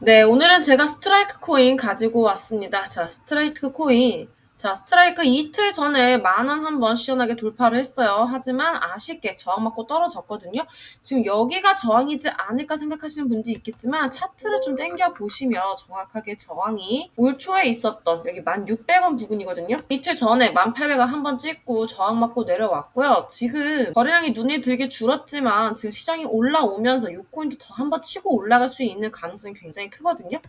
네, 오늘은 제가 스트라이크 코인 가지고 왔습니다. 자, 스트라이크 코인. 자, 스트라이크 이틀 전에 만원 한번 시원하게 돌파를 했어요. 하지만 아쉽게 저항 맞고 떨어졌거든요. 지금 여기가 저항이지 않을까 생각하시는 분도 있겠지만 차트를 좀 당겨 보시면 정확하게 저항이 올 초에 있었던 여기 1,600원 부근이거든요. 이틀 전에 1,800원 한번 찍고 저항 맞고 내려왔고요. 지금 거래량이 눈에 들게 줄었지만 지금 시장이 올라오면서 이 코인도 더 한번 치고 올라갈 수 있는 가능성이 굉장히 크거든요.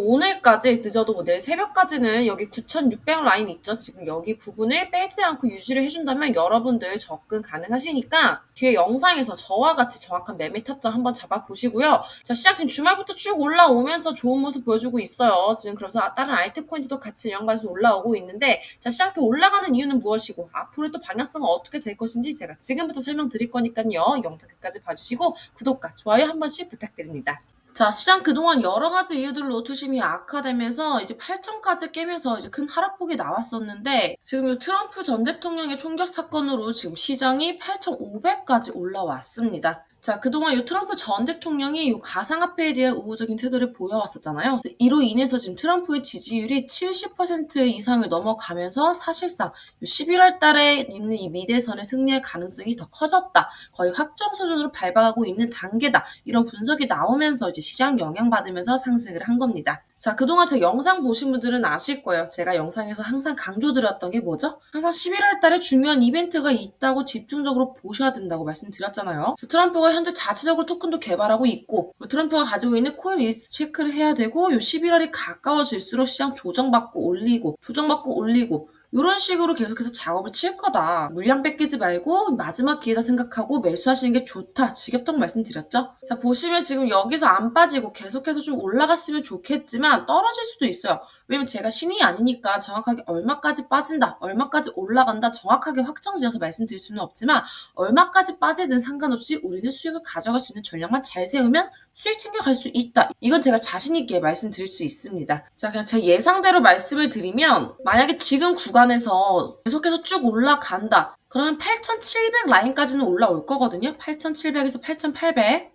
오늘까지 늦어도 뭐 내일 새벽까지는 여기 9,600 라인 있죠. 지금 여기 부분을 빼지 않고 유지를 해준다면 여러분들 접근 가능하시니까 뒤에 영상에서 저와 같이 정확한 매매 타점 한번 잡아보시고요. 자, 시장 지금 주말부터 쭉 올라오면서 좋은 모습 보여주고 있어요. 지금 그래서 다른 알트코인들도 같이 연관해서 올라오고 있는데 자, 시장 이렇게 올라가는 이유는 무엇이고 앞으로 또 방향성은 어떻게 될 것인지 제가 지금부터 설명드릴 거니까요. 영상 끝까지 봐주시고 구독과 좋아요 한 번씩 부탁드립니다. 자, 시장 그동안 여러 가지 이유들로 투심이 악화되면서 이제 8천까지 깨면서 이제 큰 하락폭이 나왔었는데 지금 이 트럼프 전 대통령의 총격 사건으로 지금 시장이 8,500까지 올라왔습니다. 자, 그동안 이 트럼프 전 대통령이 이 가상화폐에 대한 우호적인 태도를 보여왔었잖아요. 이로 인해서 지금 트럼프의 지지율이 70% 이상을 넘어가면서 사실상 11월 달에 있는 이 미대선의 승리할 가능성이 더 커졌다. 거의 확정 수준으로 밟아가고 있는 단계다. 이런 분석이 나오면서 이제 시장 영향받으면서 상승을 한 겁니다. 자, 그동안 제 영상 보신 분들은 아실 거예요. 제가 영상에서 항상 강조드렸던 게 뭐죠? 항상 11월 달에 중요한 이벤트가 있다고 집중적으로 보셔야 된다고 말씀드렸잖아요. 트럼프가 현재 자체적으로 토큰도 개발하고 있고 트럼프가 가지고 있는 코인 리스트 체크를 해야 되고 요 11월이 가까워질수록 시장 조정받고 올리고 조정받고 올리고 이런 식으로 계속해서 작업을 칠 거다. 물량 뺏기지 말고 마지막 기회다 생각하고 매수하시는 게 좋다. 지겹다고 말씀드렸죠? 자, 보시면 지금 여기서 안 빠지고 계속해서 좀 올라갔으면 좋겠지만 떨어질 수도 있어요. 왜냐면 제가 신이 아니니까 정확하게 얼마까지 빠진다, 얼마까지 올라간다 정확하게 확정 지어서 말씀드릴 수는 없지만 얼마까지 빠지든 상관없이 우리는 수익을 가져갈 수 있는 전략만 잘 세우면 수익 챙겨갈 수 있다. 이건 제가 자신있게 말씀드릴 수 있습니다. 자, 그냥 제 예상대로 말씀을 드리면 만약에 지금 구간 구간에서 계속해서 쭉 올라간다. 그러면 8,700 라인까지는 올라올 거거든요. 8,700에서 8,800.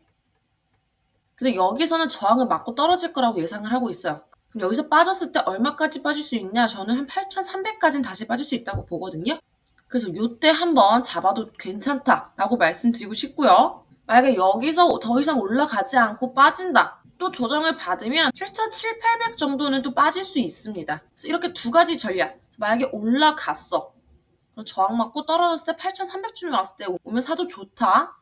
근데 여기서는 저항을 맞고 떨어질 거라고 예상을 하고 있어요. 그럼 여기서 빠졌을 때 얼마까지 빠질 수 있냐? 저는 한 8,300까지는 다시 빠질 수 있다고 보거든요. 그래서 요때 한번 잡아도 괜찮다라고 말씀드리고 싶고요. 만약에 여기서 더 이상 올라가지 않고 빠진다. 또 조정을 받으면 7,700, 800 정도는 또 빠질 수 있습니다. 그래서 이렇게 두 가지 전략. 만약에 올라갔어. 그럼 저항 맞고 떨어졌을 때 8,300쯤에 왔을 때 오면 사도 좋다.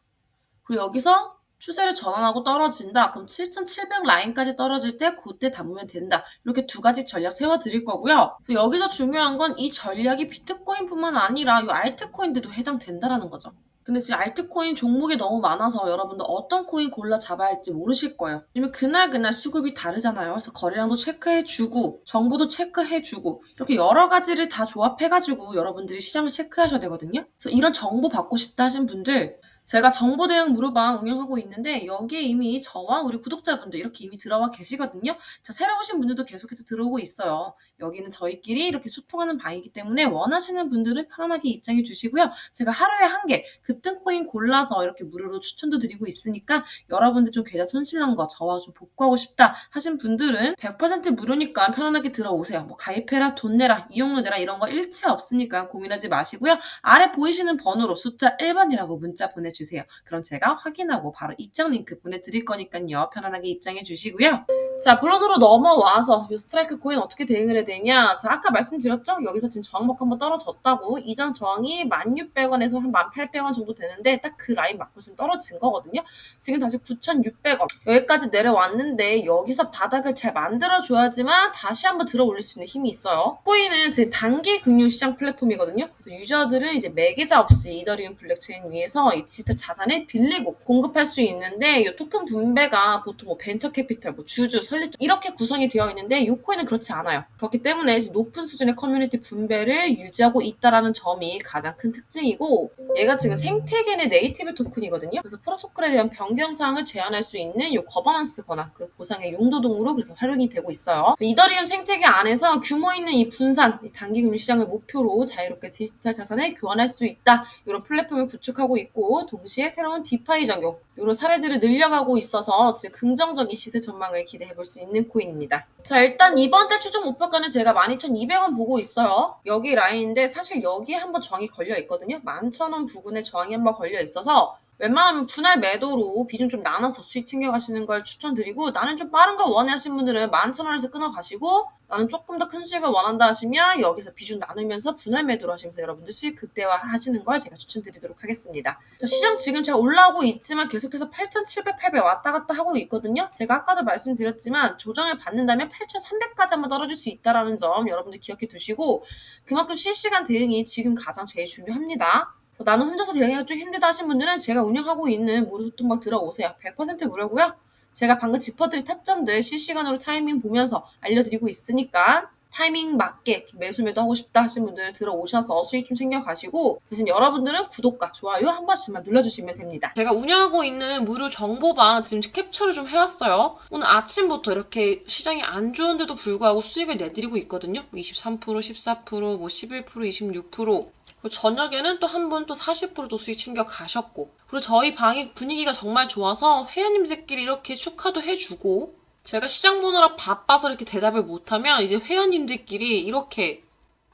그리고 여기서 추세를 전환하고 떨어진다. 그럼 7,700 라인까지 떨어질 때 그때 담으면 된다. 이렇게 두 가지 전략 세워드릴 거고요. 여기서 중요한 건 이 전략이 비트코인뿐만 아니라 이 알트코인들도 해당된다라는 거죠. 근데 지금 알트코인 종목이 너무 많아서 여러분들 어떤 코인 골라 잡아야 할지 모르실 거예요. 왜냐면 그날 그날 수급이 다르잖아요. 그래서 거래량도 체크해주고 정보도 체크해주고 이렇게 여러 가지를 다 조합해가지고 여러분들이 시장을 체크하셔야 되거든요. 그래서 이런 정보 받고 싶다 하신 분들 제가 정보 대응 무료방 운영하고 있는데 여기에 이미 저와 우리 구독자분들 이렇게 이미 들어와 계시거든요. 자, 새로 오신 분들도 계속해서 들어오고 있어요. 여기는 저희끼리 이렇게 소통하는 방이기 때문에 원하시는 분들은 편안하게 입장해 주시고요. 제가 하루에 한 개 급등 코인 골라서 이렇게 무료로 추천도 드리고 있으니까 여러분들 좀 계좌 손실난 거 저와 좀 복구하고 싶다 하신 분들은 100% 무료니까 편안하게 들어오세요. 뭐 가입해라, 돈 내라, 이용료 내라 이런 거 일체 없으니까 고민하지 마시고요. 아래 보이시는 번호로 숫자 1번이라고 문자 보내 보내주세요. 그럼 제가 확인하고 바로 입장 링크 보내드릴 거니까요. 편안하게 입장해 주시고요. 자, 본론으로 넘어와서 이 스트라이크 코인 어떻게 대응을 해야 되냐. 자, 아까 말씀드렸죠? 여기서 지금 저항목 한번 떨어졌다고. 이전 저항이 1,600원에서 한 1,800원 정도 되는데 딱 그 라인 맞고 지금 떨어진 거거든요. 지금 다시 9,600원. 여기까지 내려왔는데 여기서 바닥을 잘 만들어줘야지만 다시 한번 들어 올릴 수 있는 힘이 있어요. 코인은 지금 단기 금융시장 플랫폼이거든요. 그래서 유저들은 이제 매개자 없이 이더리움 블랙체인 위에서 이 디지털 자산을 빌리고 공급할 수 있는데 이 토큰 분배가 보통 뭐 벤처 캐피탈, 뭐 주주, 설립 이렇게 구성이 되어 있는데 이 코인은 그렇지 않아요. 그렇기 때문에 높은 수준의 커뮤니티 분배를 유지하고 있다라는 점이 가장 큰 특징이고 얘가 지금 생태계의 네이티브 토큰이거든요. 그래서 프로토콜에 대한 변경 사항을 제한할 수 있는 이 거버넌스 권한 그리고 보상의 용도 등으로 그래서 활용이 되고 있어요. 이더리움 생태계 안에서 규모 있는 이 분산, 이 단기 금융 시장을 목표로 자유롭게 디지털 자산을 교환할 수 있다. 이런 플랫폼을 구축하고 있고 동시에 새로운 디파이 적용 이런 사례들을 늘려가고 있어서 지금 긍정적인 시세 전망을 기대해 볼 수 있는 코인입니다. 자, 일단 이번 달 최종 목표가는 제가 12,200원 보고 있어요. 여기 라인인데 사실 여기에 한번 저항이 걸려 있거든요. 11,000원 부근에 저항이 한번 걸려 있어서 웬만하면 분할 매도로 비중 좀 나눠서 수익 챙겨가시는 걸 추천드리고 나는 좀 빠른 걸 원해 하신 분들은 11,000원에서 끊어가시고 나는 조금 더 큰 수익을 원한다 하시면 여기서 비중 나누면서 분할 매도로 하시면서 여러분들 수익 극대화 하시는 걸 제가 추천드리도록 하겠습니다. 자, 시장 지금 잘 올라오고 있지만 계속해서 8,700, 800 왔다 갔다 하고 있거든요. 제가 아까도 말씀드렸지만 조정을 받는다면 8,300까지 한번 떨어질 수 있다는 점 여러분들 기억해 두시고 그만큼 실시간 대응이 지금 가장 제일 중요합니다. 그래서 나는 혼자서 대응하기 좀 힘들다 하신 분들은 제가 운영하고 있는 무료 소통방 들어오세요. 100% 무료고요. 제가 방금 짚어드린 타점들 실시간으로 타이밍 보면서 알려드리고 있으니까 타이밍 맞게 좀 매수 매도 하고 싶다 하신 분들은 들어오셔서 수익 좀 챙겨가시고 대신 여러분들은 구독과 좋아요 한 번씩만 눌러주시면 됩니다. 제가 운영하고 있는 무료 정보방 지금 캡처를 좀 해왔어요. 오늘 아침부터 이렇게 시장이 안 좋은데도 불구하고 수익을 내드리고 있거든요. 23%, 14%, 뭐 11%, 26%. 저녁에는 또 한 분 또 40%도 수익 챙겨 가셨고. 그리고 저희 방이 분위기가 정말 좋아서 회원님들끼리 이렇게 축하도 해주고. 제가 시장 보느라 바빠서 이렇게 대답을 못하면 이제 회원님들끼리 이렇게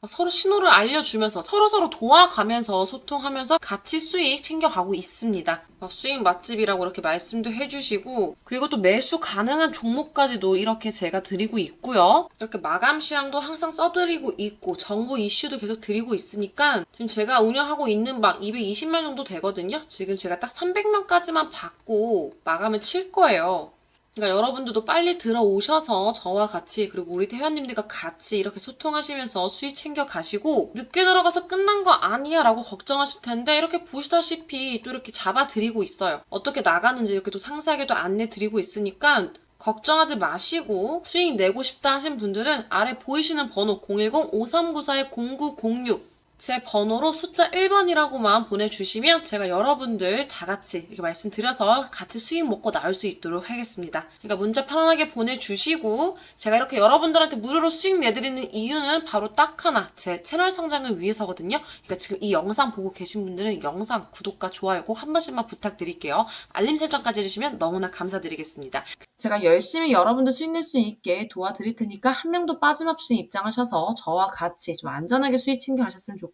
서로 신호를 알려주면서 서로서로 도와가면서 소통하면서 같이 수익 챙겨가고 있습니다. 어, 수익 맛집이라고 이렇게 말씀도 해주시고 그리고 또 매수 가능한 종목까지도 이렇게 제가 드리고 있고요. 이렇게 마감 시황도 항상 써드리고 있고 정보 이슈도 계속 드리고 있으니까 지금 제가 운영하고 있는 방 220명 정도 되거든요. 지금 제가 딱 300명까지만 받고 마감을 칠 거예요. 그러니까 여러분들도 빨리 들어오셔서 저와 같이 그리고 우리 회원님들과 같이 이렇게 소통하시면서 수익 챙겨 가시고 늦게 들어가서 끝난 거 아니야 라고 걱정하실 텐데 이렇게 보시다시피 또 이렇게 잡아드리고 있어요. 어떻게 나가는지 이렇게 또 상세하게도 안내 드리고 있으니까 걱정하지 마시고 수익 내고 싶다 하신 분들은 아래 보이시는 번호 010-5394-0906 제 번호로 숫자 1번이라고만 보내주시면 제가 여러분들 다 같이 이렇게 말씀드려서 같이 수익 먹고 나올 수 있도록 하겠습니다. 그러니까 문자 편안하게 보내주시고 제가 이렇게 여러분들한테 무료로 수익 내드리는 이유는 바로 딱 하나 제 채널 성장을 위해서거든요. 그러니까 지금 이 영상 보고 계신 분들은 영상 구독과 좋아요 꼭 한 번씩만 부탁드릴게요. 알림 설정까지 해주시면 너무나 감사드리겠습니다. 제가 열심히 여러분들 수익 낼 수 있게 도와드릴 테니까 한 명도 빠짐없이 입장하셔서 저와 같이 좀 안전하게 수익 챙겨가셨으면 좋겠습니다.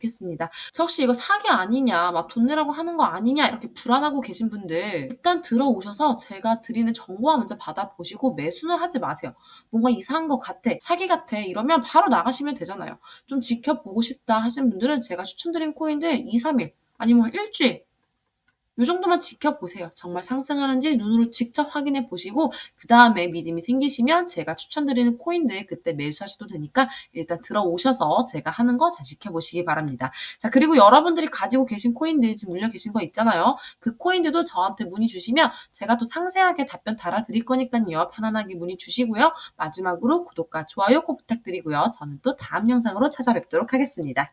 저 혹시 이거 사기 아니냐, 막 돈 내라고 하는 거 아니냐 이렇게 불안하고 계신 분들 일단 들어오셔서 제가 드리는 정보만 먼저 받아보시고 매수는 하지 마세요. 뭔가 이상한 것 같아, 사기 같아 이러면 바로 나가시면 되잖아요. 좀 지켜보고 싶다 하신 분들은 제가 추천드린 코인들 2, 3일 아니면 일주일 이 정도만 지켜보세요. 정말 상승하는지 눈으로 직접 확인해 보시고 그 다음에 믿음이 생기시면 제가 추천드리는 코인들 그때 매수하셔도 되니까 일단 들어오셔서 제가 하는 거 잘 지켜보시기 바랍니다. 자 그리고 여러분들이 가지고 계신 코인들 지금 물려 계신 거 있잖아요. 그 코인들도 저한테 문의 주시면 제가 또 상세하게 답변 달아드릴 거니까요. 편안하게 문의 주시고요. 마지막으로 구독과 좋아요 꼭 부탁드리고요. 저는 또 다음 영상으로 찾아뵙도록 하겠습니다.